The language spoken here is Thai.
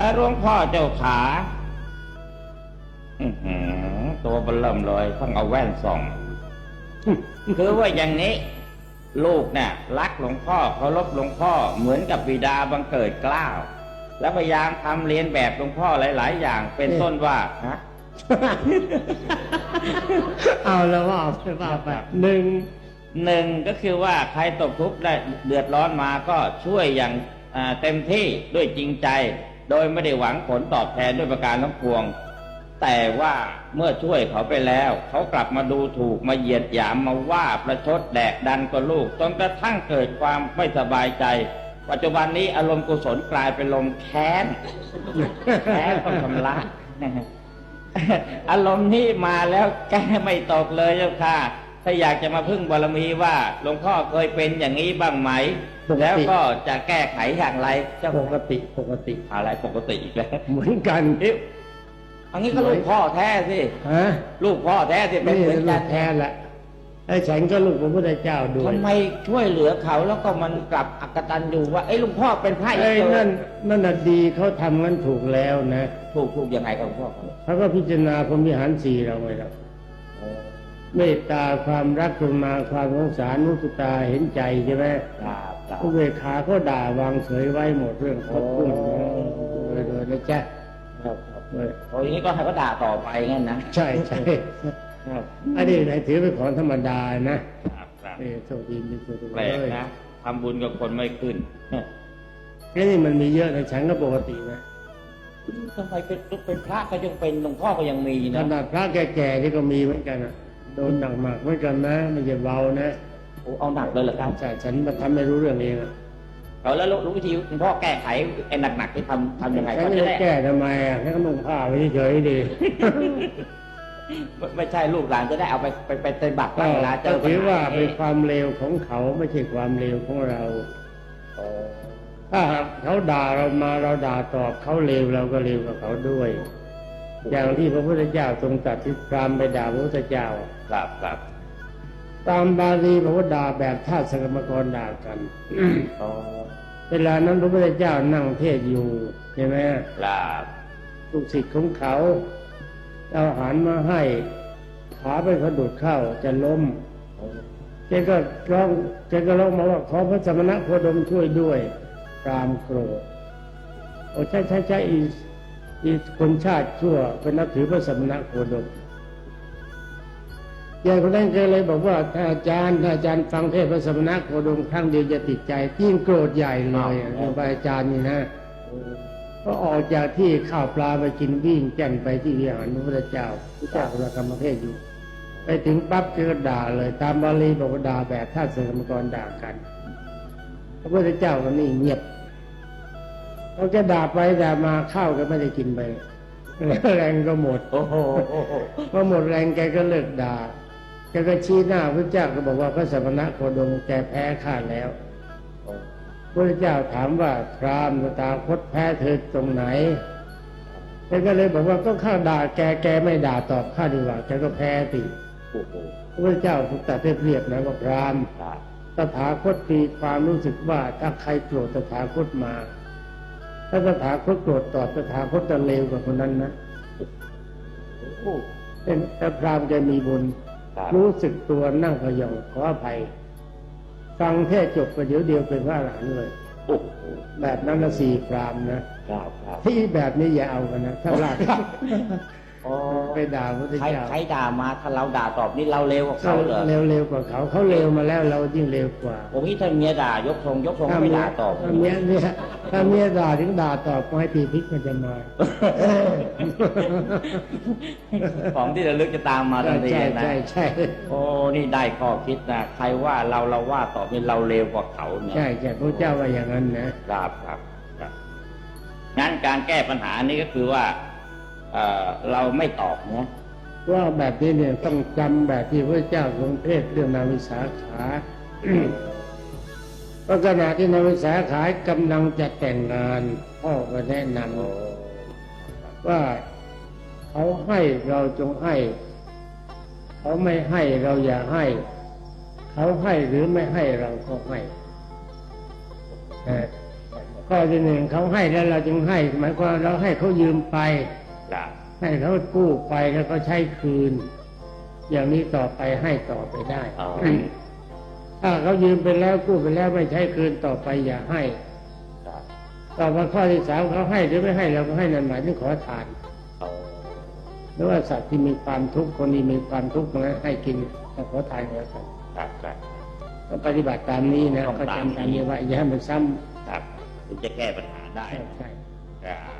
อ่าหลวงพ่อเจ้าขาอื้อหือตัวเบลเริ่มเลยเพิ่งเอาแว่นส่องคือว่าอย่างนี้ ลูกเนี่ยรักหลวงพ่อเคารพหลวงพ่อเหมือนกับบิดาบังเกิดเกล้าวแล้วพยายามทำเรียนแบบหลวงพ่อหลาย ๆ อย่าง เป็นต้นว่าฮะเอาแล้วว่าเอาไปว่าไปหนึ่งหนึ่งก็คือว่าใครตกทุกข์ได้เดือดร้อนมาก็ช่วยอย่างอ่าเต็มที่ด้วยจริงใจ โดยไม่ได้หวังผลตอบแทนด้วยประการทั้งปวง แต่ว่าเมื่อช่วยเขาไปแล้ว เขากลับมาดูถูกมาเหยียดหยามมาว่าประชดแดกดันกับลูกจนกระทั่งเกิดความไม่สบายใจ ปัจจุบันนี้อารมณ์กุศลกลายเป็นลมแค้นแค้นต้องชำระอารมณ์นี้มาแล้วแก้ไม่ตกเลยเจ้าค่ะ ถ้าอยากจะมาพึ่งบารมีว่าหลวงพ่อเคยเป็นอย่างนี้บ้างไหมแล้วก็จะแก้ไขอย่างไรเจ้าปกติปกติอะไรปกติอีกแล้วเหมือนกันเอ๊ะอันนี้ก็ลูกพ่อแท้สิฮะลูกพ่อแท้สิเป็นนี่เหมือนลูกักนแท้แหละไอ้ฉันก็ลูกพระพุทธเจ้าด้วยทำไมช่วยเหลือเขาแล้วก็มันกลับอักตันอยู่ว่าไอ้ยหลุงพ่อเป็นพระไอ้อีกนั่นนั่นน่ะดีเขาทำงั้นถูกแล้วนะถูกถูกยังไงครับหลวงพ่อครับเขาก็พิจารณาพรหมวิหารสี่เราไว้แล้ว เมตตาความรักกรุณาความสงสารมุสตาเห็นใจใช่ไหมครับครับผู้เวขาเขาด่าวางเฉยไว้หมดเรื่องเขาพูดเลยเลยนะจ๊ะครับครับเลยโอ้ยางนี้ก็ให้เขาด่าต่อไปงั้นนะใช่ใช่ครับอันนี้ไหนถือเป็นของธรรมดานะครับครับเออโชคดีมีโชคดีแปลกนะทำบุญกับคนไม่ขึ้นแค่นี้มันมีเยอะในฉันก็ปกตินะทำไมเป็นเป็นพระก็ยังเป็นหลวงพ่อก็ยังมีขนะนาดพระแก่ๆที่ก็มีเหมือนกันนะ โดนหนักมากเหมือนกันนะไม่ใช่เบานะ โอ้เอาหนักเลยเหรอครับใช่ฉันมาทำไม่รู้เรื่องเองอะเอาแล้วรู้วิธีหลวงพ่อแก้ไขไอ้หนักๆที่ทำทำยังไงฉัก็นจะจะได้แก้ทำไมอะแค่ก็นุ่งผ้าไว้เฉยๆดีไม่ไม่ใช่ลูกหลานจะได้เอาไปไปไปปฏิบัติก็เวลาเจก็อปัญถือหาว่าเป็นนี้ความเลวของเขาไม่ใช่ความเลวของเราถ้าหากเขาด่าเรามาเราด่าตอบเขาเลวเราก็เลวกับเขาด้วย อย่างที่พระพุทธเจ้าทรงตรัสที่พรามไปด่าพระพุทธเจ้าครับครับตามบาลีบอกว่าด่าแบบท่าสกรรมกรด่ากันอ๋อเวลานั้นพระพุทธเจ้านั่งเทศน์อยู่ใช่ไหมครับลูกศิษย์ของเขาเอาอาหารมาให้ขาไปเขาดูดเข้าจะล้มแกก็ร้องแกก็ร้องมาว่าขอพระสมณะโคดมช่วยด้วยตามโกรธโอ้ใช่ใช่ใช่ อีอีคนชาติชั่วเป็นนับถือพระสมณะโคดมยายคนนั้นก็เลยบอกว่าถ้าอาจารย์ถ้าอาจารย์ฟังเทศพระสมณะโคดมครั้งเดียวจะติดใจยิ่งโกรธใหญ่เลยอะครูบาอาจารย์นี่นะก็ออกจากที่ข้าวปลาไปกินวิ่งแจ้นไปที่วิหารพระพุทธเจ้าพระเจ้ากำลังกรรมเทศน์อยู่ ไปถึงปั๊บเจอด่าเลย ตามบาลีบอกว่าด่าแบบท่าเสกรมกรด่ากัน พระพุทธเจ้าก็นี่เงียบ เขาจะด่าไปด่ามาข้าวก็ไม่ได้กินไปแรงก็หมดโอ้โหพอหมดแรงแกก็เลิกด่าแกก็ชี้หน้าพระเจ้าก็บอกว่าพระสมณะโคดมแกแพ้ข้าแล้วพระเจ้าถามว่าพรามณ์ตาคตแพ้เธอตรงไหนแกก็เลยบอกว่าก็ข้าด่าแกแกไม่ด่าตอบข้าดีกว่าแกก็แพ้สิโอ้โหพระเจ้าถูกตัดเรียบๆนะว่าพรามณ์ครับตถาคตมีความรู้สึกว่าถ้าใครโกรธตถาคตมา ถ้าตถาคตโกรธตอบตถาคตจะเลวกว่าคนนั้นนะโอ้โหเป็นแต่พรามณ์แกมีบุญครับรู้สึกตัวนั่งพยองขออภัย ฟังเทศจบประเดี๋ยวเดียวเป็นพระอรหันต์เลยโอ้โหแบบนั้นละสี่พรามนะครับครับที่แบบนี้อย่าเอากันนะถ้าลากอ๋อ ไปด่าพระพุทธใครเจ้าใครด่ามาถ้าเราด่าตอบนี่เราเร็วกว่าเขาเขาเหรอเร็วๆกว่าเขาเขาเร็วมาแล้วเรายิ่งเร็วกว่าผมนี่ถ้าเมียด่ายกทรงยกทรงถ้าไม่เมียด่าตอบถ้าเมียเนี่ยถ้าเมียด่าถึงด่าตอบไม้ปีพริกมันจะมาของที่ระลึกจะตามมาทันทีใช่นะใช่ใช่โอ้นี่ได้ข้อคิดนะใครว่าเราเราว่าตอบนี่เราเร็วกว่าเขาเนี่ยใช่ใช่พระเจ้าว่าอย่างนั้นนะครับครับครับงั้นการแก้ปัญหานี้ก็คือว่า เราไม่ตอบนะว่าแบบนี้เนี่ยต้องจำแบบที่พระเจ้าทรงเทศเรื่องนาวิสาขาเพราะขณะที่นาวิสาขากำลังจะแต่งงานพ่อก็แนะนำว่าเขาให้เราจงให้ เขาไม่ให้เราอย่าให้ เขาให้หรือไม่ให้เราก็ให้เออข้อที่หนึ่งเขาให้แล้วเราจึงให้ หมายความเราให้เขายืมไป ให้เขากู้ไปแล้วก็ใช้คืน อย่างนี้ต่อไปให้ต่อไปได้อ๋อถ้าเขายืมไปแล้วกู้ไปแล้วไม่ใช้คืนต่อไปอย่าให้ครับต่อมาข้อที่สามเขาให้หรือไม่ให้เราก็ให้นั่นหมายถึงขอทานเอาหรือว่าสัตว์ที่มีความทุกข์คนที่มีความทุกข์นั้นให้กินแต่ขอทานก็แล้วกันครับครับก็ปฏิบัติตามนี้นะต้องก็ตามจำตามนี้ไว้อย่าให้มันซ้ำครับถึงจะแก้ปัญหาได้ใช่ใช่ครับ